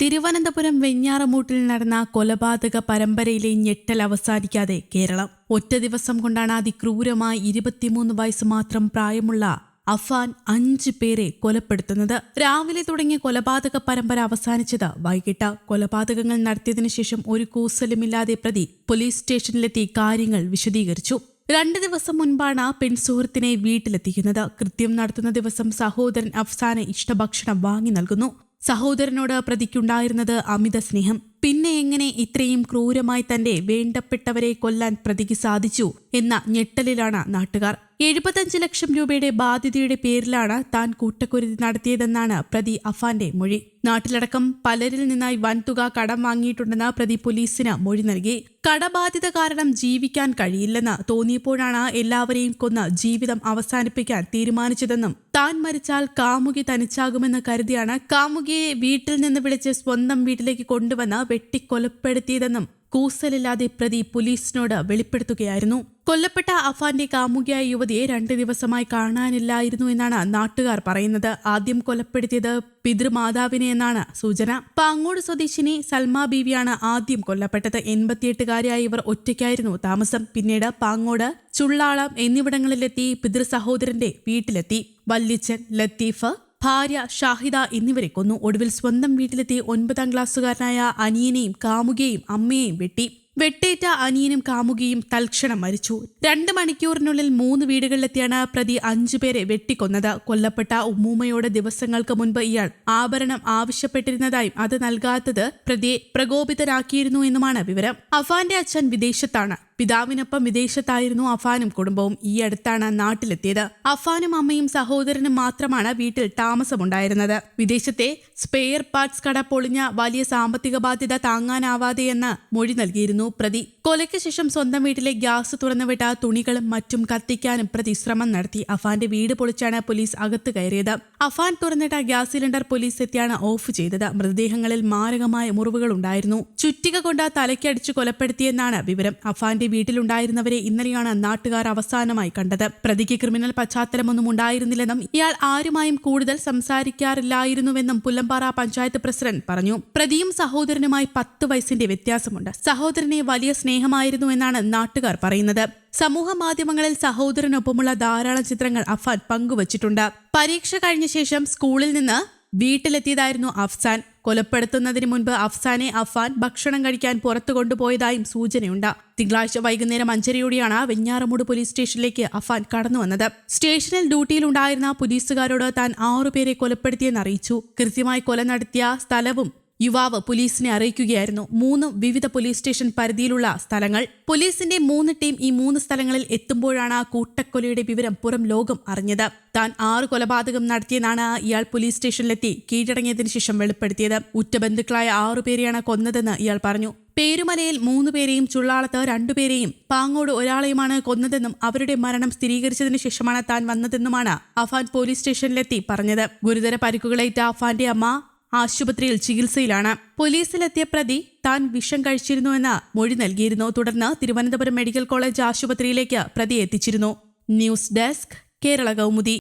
തിരുവനന്തപുരം വെഞ്ഞാറമൂട്ടിൽ നടന്ന കൊലപാതക പരമ്പരയിലെ ഞെട്ടൽ അവസാനിക്കാതെ കേരളം. ഒറ്റ ദിവസം കൊണ്ടാണ് അതിക്രൂരമായി ഇരുപത്തിമൂന്ന് വയസ്സ് മാത്രം പ്രായമുള്ള അഫാൻ അഞ്ച് പേരെ കൊലപ്പെടുത്തുന്നത്. രാവിലെ തുടങ്ങിയ കൊലപാതക പരമ്പര അവസാനിച്ചത് വൈകിട്ട്. കൊലപാതകങ്ങൾ നടത്തിയതിനു ശേഷം ഒരു കൂസലുമില്ലാതെ പ്രതി പോലീസ് സ്റ്റേഷനിലെത്തി കാര്യങ്ങൾ വിശദീകരിച്ചു. രണ്ട് ദിവസം മുൻപാണ് പെൺസുഹൃത്തിനെ വീട്ടിലെത്തിക്കുന്നത്. കൃത്യം നടത്തുന്ന ദിവസം സഹോദരൻ അഫ്സാന് ഇഷ്ടഭക്ഷണം വാങ്ങി നൽകുന്നു. സഹോദരനോട് പ്രതിക്കുണ്ടായിരുന്നത് അമിത സ്നേഹം. പിന്നെ എങ്ങനെ ഇത്രയും ക്രൂരമായി തന്റെ വേണ്ടപ്പെട്ടവരെ കൊല്ലാൻ പ്രതിക്ക് സാധിച്ചു? എന്ന ഞെട്ടലിലാണ് നാട്ടുകാർ. എഴുപത്തഞ്ച് ലക്ഷം രൂപയുടെ ബാധ്യതയുടെ പേരിലാണ് താൻ കൂട്ടക്കുരുതി നടത്തിയതെന്നാണ് പ്രതി അഫാന്റെ മൊഴി. നാട്ടിലടക്കം പലരിൽ നിന്നായി വൻതുക കടം വാങ്ങിയിട്ടുണ്ടെന്ന് പ്രതി പോലീസിന് മൊഴി നൽകി. കടബാധ്യത കാരണം ജീവിക്കാൻ കഴിയില്ലെന്ന് തോന്നിയപ്പോഴാണ് എല്ലാവരെയും കൊന്ന് ജീവിതം അവസാനിപ്പിക്കാൻ തീരുമാനിച്ചതെന്നും താൻ മരിച്ചാൽ കാമുകി തനിച്ചാകുമെന്ന് കരുതിയാണ് കാമുകിയെ വീട്ടിൽ നിന്ന് വിളിച്ച് സ്വന്തം വീട്ടിലേക്ക് കൊണ്ടുവന്ന് വെട്ടിക്കൊലപ്പെടുത്തിയതെന്നും കൂസലില്ലാതെ പ്രതി പോലീസിനോട് വെളിപ്പെടുത്തുകയായിരുന്നു. കൊല്ലപ്പെട്ട അഫാന്റെ കാമുകിയായ യുവതിയെ രണ്ട് ദിവസമായി കാണാനില്ലായിരുന്നു എന്നാണ് നാട്ടുകാർ പറയുന്നത്. ആദ്യം കൊലപ്പെടുത്തിയത് പിതൃമാതാവിനെ എന്നാണ് സൂചന. പാങ്ങോട് സ്വദേശിനി സൽമ ബീവിയാണ് ആദ്യം കൊല്ലപ്പെട്ടത്. എൺപത്തിയെട്ടുകാരിയായ ഇവർ ഒറ്റയ്ക്കായിരുന്നു താമസം. പിന്നീട് പാങ്ങോട് ചുള്ളാളം എന്നിവിടങ്ങളിലെത്തി പിതൃ സഹോദരന്റെ വീട്ടിലെത്തി. വല്ലിച്ചൻ ലത്തീഫ് ഭാര്യ ഷാഹിദ എന്നിവരെ കൊന്നു. ഒടുവിൽ സ്വന്തം വീട്ടിലെത്തിയ ഒൻപതാം ക്ലാസ്സുകാരനായ അനിയനെയും കാമുകയെയും അമ്മയെയും വെട്ടി. വെട്ടേറ്റ അനിയനും കാമുകിയും തൽക്ഷണം മരിച്ചു. രണ്ട് മണിക്കൂറിനുള്ളിൽ മൂന്ന് വീടുകളിലെത്തിയാണ് പ്രതി അഞ്ചുപേരെ വെട്ടിക്കൊന്നത്. കൊല്ലപ്പെട്ട ഉമ്മൂമ്മയോട് ദിവസങ്ങൾക്ക് മുൻപ് ഇയാൾ ആഭരണം ആവശ്യപ്പെട്ടിരുന്നതായും അത് നൽകാത്തത് പ്രതിയെ പ്രകോപിതരാക്കിയിരുന്നു എന്നുമാണ് വിവരം. അഫാന്റെ അച്ഛൻ വിദേശത്താണ്. പിതാവിനൊപ്പം വിദേശത്തായിരുന്നു അഫാനും കുടുംബവും ഈ അടുത്താണ് നാട്ടിലെത്തിയത്. അഫാനും അമ്മയും സഹോദരനും മാത്രമാണ് വീട്ടിൽ താമസമുണ്ടായിരുന്നത്. വിദേശത്തെ സ്പെയർ പാർട്സ് കട പൊളിഞ്ഞ വലിയ സാമ്പത്തിക ബാധ്യത താങ്ങാനാവാതെയെന്ന് മൊഴി നൽകിയിരുന്നു പ്രതി. കൊലയ്ക്ക് ശേഷം സ്വന്തം വീട്ടിലെ ഗ്യാസ് തുറന്നുവിട്ട തുണികളും മറ്റും കത്തിക്കാനും പ്രതി ശ്രമം നടത്തി അഫാന്റെ വീട് പൊളിച്ചാണ് പോലീസ് അകത്ത് കയറിയത്. അഫാൻ തുറന്നിട്ട ഗ്യാസ് സിലിണ്ടർ പോലീസ് എത്തിയാണ് ഓഫ് ചെയ്തത്. മൃതദേഹങ്ങളിൽ മാരകമായ മുറിവുകൾ ഉണ്ടായിരുന്നു ചുറ്റിക കൊണ്ട് തലയ്ക്കടിച്ചു കൊലപ്പെടുത്തിയെന്നാണ് വിവരം. അഫാന്റെ വീട്ടിലുണ്ടായിരുന്നവരെ ഇന്നലെയാണ് നാട്ടുകാർ അവസാനമായി കണ്ടത്. പ്രതിക്ക് ക്രിമിനൽ പശ്ചാത്തലമൊന്നും ഉണ്ടായിരുന്നില്ലെന്നും ഇയാൾ ആരുമായും കൂടുതൽ സംസാരിക്കാറില്ലായിരുന്നുവെന്നും പുല്ലമ്പാറ പഞ്ചായത്ത് പ്രസിഡന്റ് പറഞ്ഞു. പ്രതിയും സഹോദരനുമായി പത്ത് വയസ്സിന്റെ വ്യത്യാസമുണ്ട്. സഹോദരനെ വലിയ സ്നേഹമായിരുന്നു എന്നാണ് നാട്ടുകാർ പറയുന്നത്. സമൂഹ മാധ്യമങ്ങളിൽ സഹോദരനൊപ്പമുള്ള ധാരാളം ചിത്രങ്ങൾ അഫാൻ പങ്കുവച്ചിട്ടുണ്ട്. പരീക്ഷ കഴിഞ്ഞ ശേഷം സ്കൂളിൽ നിന്ന് വീട്ടിലെത്തിയതായിരുന്നു അഫ്സാൻ. കൊലപ്പെടുത്തുന്നതിന് മുൻപ് അഫ്സാനെ അഫാൻ ഭക്ഷണം കഴിക്കാൻ പുറത്തു കൊണ്ടുപോയതായും സൂചനയുണ്ട്. തിങ്കളാഴ്ച വൈകുന്നേരം അഞ്ചരയോടെയാണ് വെഞ്ഞാറമൂട് പോലീസ് സ്റ്റേഷനിലേക്ക് അഫാൻ കടന്നു വന്നത്. സ്റ്റേഷനിൽ ഡ്യൂട്ടിയിലുണ്ടായിരുന്ന പോലീസുകാരോട് താൻ ആറുപേരെ കൊലപ്പെടുത്തിയെന്ന് അറിയിച്ചു. കൃത്യമായി കൊല നടത്തിയ സ്ഥലവും യുവാവ് പോലീസിനെ അറിയിക്കുകയായിരുന്നു. മൂന്ന് വിവിധ പോലീസ് സ്റ്റേഷൻ പരിധിയിലുള്ള സ്ഥലങ്ങൾ. പോലീസിന്റെ മൂന്ന് ടീം ഈ മൂന്ന് സ്ഥലങ്ങളിൽ എത്തുമ്പോഴാണ് കൂട്ടക്കൊലയുടെ വിവരം പുറം ലോകം അറിഞ്ഞത്. താൻ ആറ് കൊലപാതകം നടത്തിയെന്നാണ് ഇയാൾ പോലീസ് സ്റ്റേഷനിലെത്തി കീഴടങ്ങിയതിനു ശേഷം വെളിപ്പെടുത്തിയത്. ഉറ്റബന്ധുക്കളായ ആറുപേരെയാണ് കൊന്നതെന്ന് ഇയാൾ പറഞ്ഞു. പേരുമലയിൽ മൂന്ന് പേരെയും ചുള്ളാളത്ത് രണ്ടുപേരെയും പാങ്ങോട് ഒരാളെയുമാണ് കൊന്നതെന്നും അവരുടെ മരണം സ്ഥിരീകരിച്ചതിനു ശേഷമാണ് താൻ വന്നതെന്നുമാണ് അഫാൻ പോലീസ് സ്റ്റേഷനിലെത്തി പറഞ്ഞത്. ഗുരുതര പരിക്കുകളേറ്റ അഫാന്റെ അമ്മ ആശുപത്രിയിൽ ചികിത്സയിലാണ്. പോലീസിലെത്തിയ പ്രതി താൻ വിഷം കഴിച്ചിരുന്നുവെന്ന് മൊഴി നൽകിയിരുന്നു. തുടർന്ന് തിരുവനന്തപുരം മെഡിക്കൽ കോളേജ് ആശുപത്രിയിലേക്ക് പ്രതി എത്തിച്ചിരുന്നു. News desk Kerala Kaumudi.